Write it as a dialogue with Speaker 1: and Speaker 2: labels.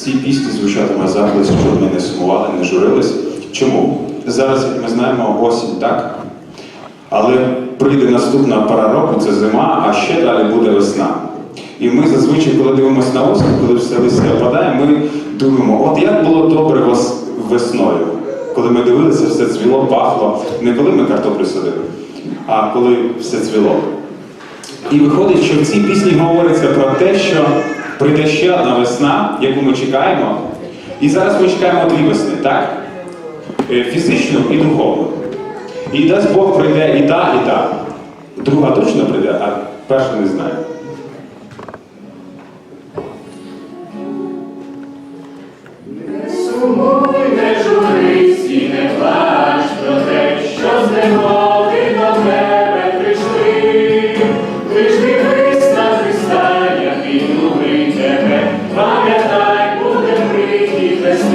Speaker 1: цій пісні звучатиме заклик, щоб ми не сумували, не журились. Чому? Зараз, як ми знаємо, осінь, так? Але прийде наступна пора року, це зима, а ще далі буде весна. І ми зазвичай, коли дивимося на осінь, коли все листя опадає, ми думаємо, от як було добре весною, коли ми дивилися, все цвіло, пахло, не коли ми картоплю садили, а коли все цвіло. І виходить, що в цій пісні говориться про те, що прийде ще одна весна, яку ми чекаємо. І зараз ми чекаємо дві весни, так? Е, Фізичну і духовну. І дасть Бог прийде і та, і та. Друга точно прийде, а перша не знаю.
Speaker 2: Сумуй, не